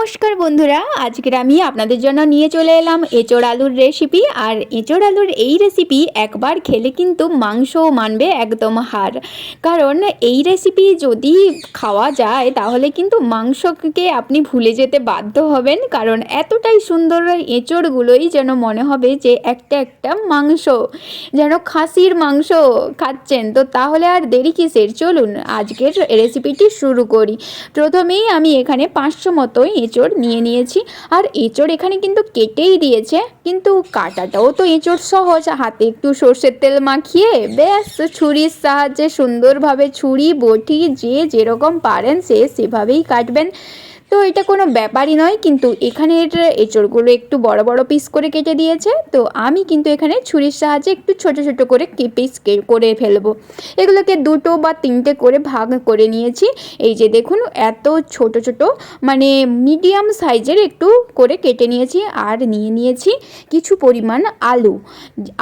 নমস্কার বন্ধুরা, আজকের আমি আপনাদের জন্য নিয়ে চলে এলাম এঁচোড় আলুর রেসিপি আর এঁচোড় আলুর এই রেসিপি একবার খেলে কিন্তু মাংসও মানবে একদম হার। কারণ এই রেসিপি যদি খাওয়া যায়, তাহলে কিন্তু মাংসকে আপনি ভুলে যেতে বাধ্য হবেন। কারণ এতটাই সুন্দর এঁচোড়গুলোই যেন মনে হবে যে একটা একটা মাংস, যেন খাসির মাংস খাচ্ছেন। তো তাহলে আর দেরি কিসের? চলুন আজকের রেসিপিটি শুরু করি। প্রথমেই আমি এখানে পাঁচশো মতো এঁচড় নিয়ে নিয়েছি। আর এঁচড় এখানে কিন্তু কেটেই দিয়েছে। কিন্তু কাটাটাও তো এঁচড় সহজ। হাতে একটু সর্ষের তেল মাখিয়ে ব্যাস, ছুরির সাহায্যে সুন্দরভাবে ছুরি, বটি যে যেরকম পারেন সে সেভাবেই কাটবেন। তো এটা কোনো ব্যাপারই নয়, কিন্তু এখানের এঁচড়গুলো একটু বড় বড় পিস করে কেটে দিয়েছে। তো আমি কিন্তু এখানে ছুরির সাহায্যে একটু ছোট ছোট করে পিস করে ফেলব। এগুলোকে দুটো বা তিনটে করে ভাগ করে নিয়েছি। এই যে দেখুন, এত ছোট ছোট মানে মিডিয়াম সাইজের একটু করে কেটে নিয়েছি আর নিয়ে নিয়েছি কিছু পরিমাণ আলু।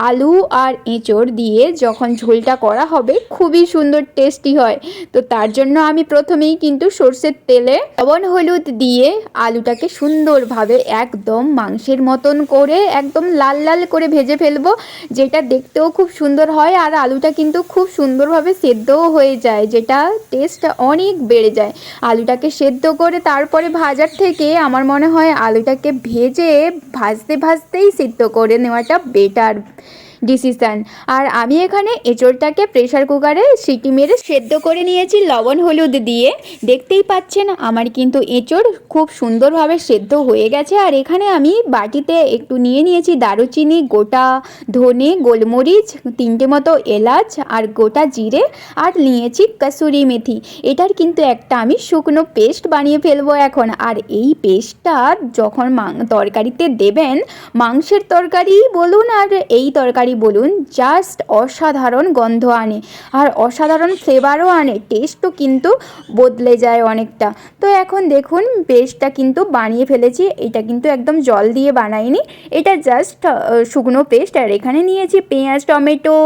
আলু আর এঁচড় দিয়ে যখন ঝোলটা করা হবে, খুবই সুন্দর টেস্টি হয়। তো তার জন্য আমি প্রথমেই কিন্তু সর্ষের তেলে লবণ, হলুদ দিয়ে আলুটাকে সুন্দরভাবে একদম মাংসের মতন করে একদম লাল লাল করে ভেজে ফেলব, যেটা দেখতেও খুব সুন্দর হয় আর আলুটা কিন্তু খুব সুন্দরভাবে সেদ্ধও হয়ে যায়, যেটা টেস্ট অনেক বেড়ে যায়। আলুটাকে সেদ্ধ করে তারপরে ভাজার থেকে আমার মনে হয় আলুটাকে ভেজে ভাজতে ভাজতেই সেদ্ধ করে নেওয়াটা বেটার ডিসিশান আর আমি এখানে এঁচড়টাকে প্রেশার কুকারে সিটি মেরে সেদ্ধ করে নিয়েছি লবণ হলুদ দিয়ে। দেখতেই পাচ্ছেন আমার কিন্তু এঁচড় খুব সুন্দরভাবে সেদ্ধ হয়ে গেছে। আর এখানে আমি বাটিতে একটু নিয়ে নিয়েছি দারুচিনি, গোটা ধনে, গোলমরিচ, তিনটে মতো এলাচ আর গোটা জিরে। আর নিয়েছি কাসুরি মেথি। এটার কিন্তু একটা আমি শুকনো পেস্ট বানিয়ে ফেলব এখন। আর এই পেস্টটা যখন মাং- তরকারিতে দেবেন, মাংসের তরকারি বলুন আর এই তরকারি বলুন জাস্ট অসাধারণ গন্ধ আনে। আর অসাধারণ ফ্লেভারও আনে টেস্টও কিন্তু বদলে যায় অনেকটা। তো এখন দেখুন পেস্টটা কিন্তু বানিয়ে ফেলেছি, এটা কিন্তু একদম জল দিয়ে বানাইনি। এটা জাস্ট শুকনো পেস্ট আর এখানে নিয়েছি পেঁয়াজ, টমেটো,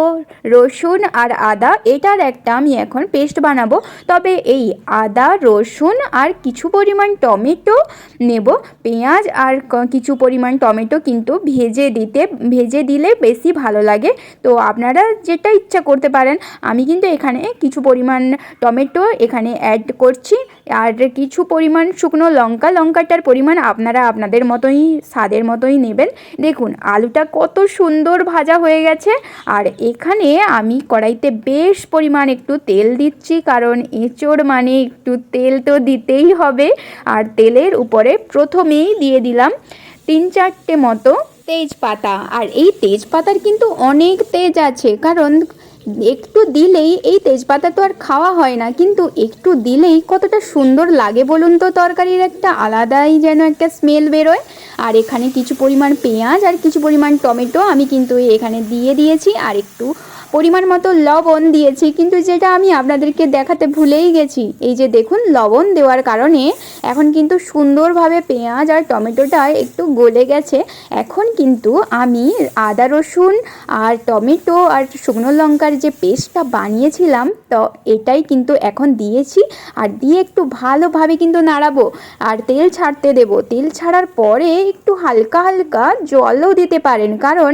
রসুন আর আদা। এটার একটা আমি এখন পেস্ট বানাবো। তবে এই আদা, রসুন আর কিছু পরিমাণ টমেটো নেব। পেঁয়াজ আর কিছু পরিমাণ টমেটো কিন্তু ভেজে দিতে, ভেজে দিলে বেশি ভালো লাগে। তো আপনারা যেটা ইচ্ছা করতে পারেন, আমি কিন্তু এখানে কিছু পরিমাণ টমেটো এখানে অ্যাড করছি। আর কিছু পরিমাণ শুকনো লঙ্কা, লঙ্কাটার পরিমাণ আপনারা আপনাদের মতোই, স্বাদের মতোই নেবেন। দেখুন, আলুটা কত সুন্দর ভাজা হয়ে গেছে। আর এখানে আমি কড়াইতে বেশ পরিমাণ একটু তেল দিচ্ছি, কারণ এঁচড় মানে একটু তেল তো দিতেই হবে। আর তেলের উপরে প্রথমেই দিয়ে দিলাম তিন চারটে মতো তেজপাতা। আর এই তেজপাতার কিন্তু অনেক তেজ আছে। কারণ একটু দিলেই এই তেজপাতা তো আর খাওয়া হয় না। কিন্তু একটু দিলেই কতটা সুন্দর লাগে বলুন তো তরকারির একটা। আলাদাই যেন একটা স্মেল বেরোয়। আর এখানে কিছু পরিমাণ পেঁয়াজ আর কিছু পরিমাণ টমেটো আমি কিন্তু এখানে দিয়ে দিয়েছি। আর একটু পরিমাণ মতো লবণ দিয়েছি, কিন্তু যেটা আমি আপনাদেরকে দেখাতে ভুলেই গেছি। এই যে দেখুন, লবণ দেওয়ার কারণে এখন কিন্তু সুন্দরভাবে পেঁয়াজ আর টমেটোটা একটু গলে গেছে। এখন কিন্তু আমি আদা রসুন আর টমেটো আর শুকনো লঙ্কার যে পেস্টটা বানিয়েছিলাম, তো এটাই কিন্তু এখন দিয়েছি। আর দিয়ে একটু ভালোভাবে কিন্তু নাড়াবো আর তেল ছাড়তে দেব। তেল ছাড়ার পরে একটু হালকা হালকা জলও দিতে পারেন, কারণ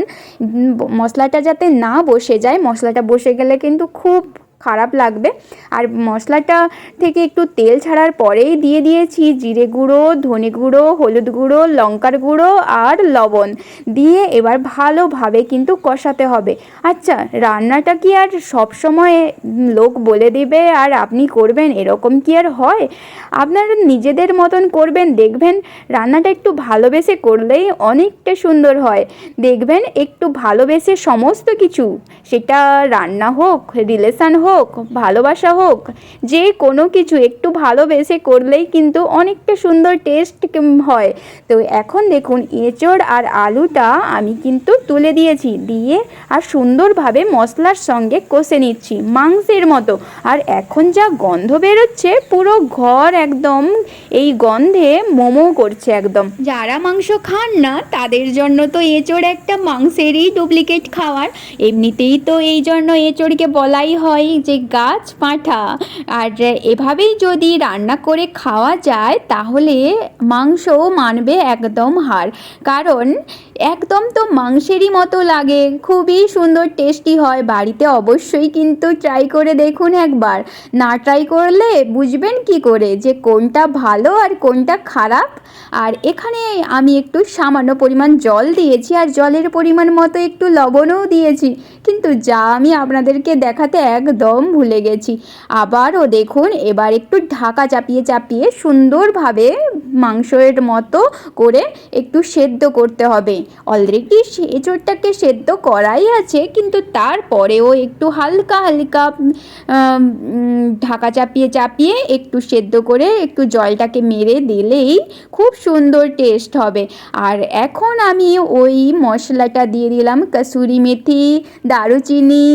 মশলাটা যাতে না বসে যায় মশলাটা বসে গেলে কিন্তু খুব খারাপ লাগবে। আর মশলাটা থেকে একটু তেল ছাড়ার পরেই দিয়ে দিয়েছি জিরে গুঁড়ো, ধনে গুঁড়ো, হলুদ গুঁড়ো, লঙ্কার গুঁড়ো আর লবণ। দিয়ে এবার ভালোভাবে কিন্তু কষাতে হবে। আচ্ছা রান্নাটা কি আর সব সময় লোক বলে দিবে আর আপনি করবেন? এরকম কি আর হয়? আপনারা নিজেদের মতন করবেন। দেখবেন রান্নাটা একটু ভালোবেসে করলেই অনেকটা সুন্দর হয়। দেখবেন একটু ভালোবেসে সমস্ত কিছু, সেটা রান্না হোক রিলেশান হোক ভালোবাসা হোক, যে কোনো কিছু একটু ভালোবেসে করলেই কিন্তু অনেকটা সুন্দর টেস্ট হয়। তো এখন দেখুন, এঁচড় আর আলুটা আমি কিন্তু তুলে দিয়েছি, দিয়ে আর সুন্দরভাবে মশলার সঙ্গে কষে নিচ্ছি, মাংসের মতো। আর এখন যা গন্ধ বেরোচ্ছে, পুরো ঘর একদম এই গন্ধে মোমো করছে একদম। যারা মাংস খান না, তাদের জন্য তো এঁচড় একটা মাংসেরই ডুপ্লিকেট খাওয়ার। এমনিতেই তো এই জন্য এঁচড়কে বলাই হয় যে গাছ পাঁঠা। আর এভাবেই যদি রান্না করে খাওয়া যায়, তাহলে মাংসও মানবে একদম হার। কারণ একদম তো মাংসেরই মতো লাগে। খুবই সুন্দর টেস্টি হয়। বাড়িতে অবশ্যই কিন্তু ট্রাই করে দেখুন একবার। না ট্রাই করলে বুঝবেন কি করে যে কোনটা ভালো আর কোনটা খারাপ। আর এখানে আমি একটু সামান্য পরিমাণ জল দিয়েছি আর জলের পরিমাণ মতো একটু লবণও দিয়েছি। কিন্তু যা আমি আপনাদেরকে দেখাতে একদম ভুলে গেছি। আবারও দেখুন, এবার একটু ঢাকা চাপিয়ে চাপিয়ে সুন্দরভাবে মাংসের মতো করে একটু সেদ্ধ করতে হবে। অলরেডি এঁচোড়টাকে সেদ্ধ করাই আছে, কিন্তু তারপরেও একটু হালকা হালকা ঢাকা চাপিয়ে চাপিয়ে একটু সেদ্ধ করে একটু জলটাকে মেরে দিলেই খুব সুন্দর টেস্ট হবে। আর এখন আমি ওই মশলাটা দিয়ে দিলাম কসুরি মেথি, দারুচিনি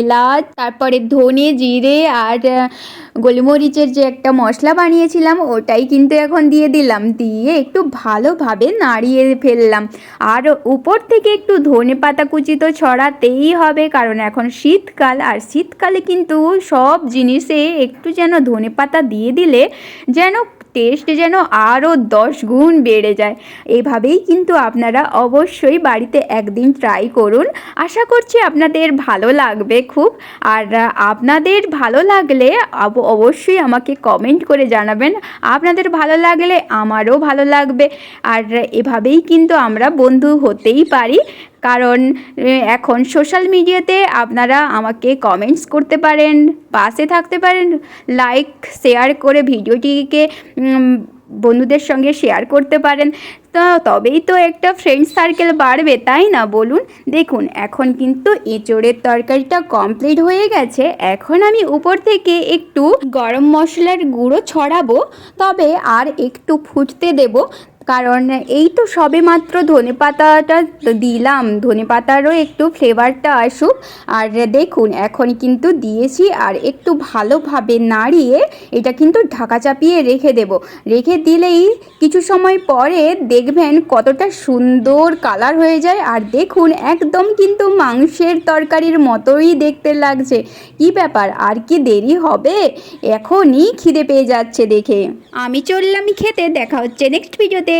এলাচ, তারপরে ধনে জিরে আর গোলমরিচের যে একটা মশলা বানিয়েছিলাম, ওটাই কিন্তু এখন দিয়ে দিলাম। দিয়ে একটু ভালোভাবে নাড়িয়ে ফেললাম। আর উপর থেকে একটু ধনে পাতা কুচি তো ছড়াতেই হবে, কারণ এখন শীতকাল, আর শীতকালে কিন্তু সব জিনিসে একটু যেন ধনে পাতা দিয়ে দিলে যেন টেস্ট যেন আরও দশ গুণ বেড়ে যায়। এভাবেই কিন্তু আপনারা অবশ্যই বাড়িতে একদিন ট্রাই করুন। আশা করছি আপনাদের ভালো লাগবে খুব। আর আপনাদের ভালো লাগলে অবশ্যই আমাকে কমেন্ট করে জানাবেন। আপনাদের ভালো লাগলে আমারও ভালো লাগবে। আর এভাবেই কিন্তু আমরা বন্ধু হতেই পারি। কারণ এখন সোশ্যাল মিডিয়াতে আপনারা আমাকে কমেন্টস করতে পারেন, পাশে থাকতে পারেন লাইক শেয়ার করে ভিডিওটিকে বন্ধুদের সঙ্গে শেয়ার করতে পারেন। তো তবেই তো একটা ফ্রেন্ড সার্কেল বাড়বে, তাই না? বলুন, দেখুন, এখন কিন্তু এঁচোড়ের তরকারিটা কমপ্লিট হয়ে গেছে। এখন আমি উপর থেকে একটু গরম মশলার গুঁড়ো ছড়াবো, তবে আর একটু ফুটতে দেব। কারণ এই তো সবে মাত্র ধনে পাতাটা দিলাম। ধনে পাতারও একটু ফ্লেভারটা আসুক। আর দেখুন, এখন কিন্তু দিয়েছি আর একটু ভালোভাবে নাড়িয়ে এটা কিন্তু ঢাকা চাপিয়ে রেখে দেব। রেখে দিলেই কিছু সময় পরে দেখবেন কতটা সুন্দর কালার হয়ে যায়। আর দেখুন, একদম কিন্তু মাংসের তরকারির মতোই দেখতে লাগছে। কি ব্যাপার, আর কি দেরি হবে? এখনই খিদে পেয়ে যাচ্ছে দেখে। আমি চললাম খেতে, দেখা হচ্ছে নেক্সট ভিডিওতে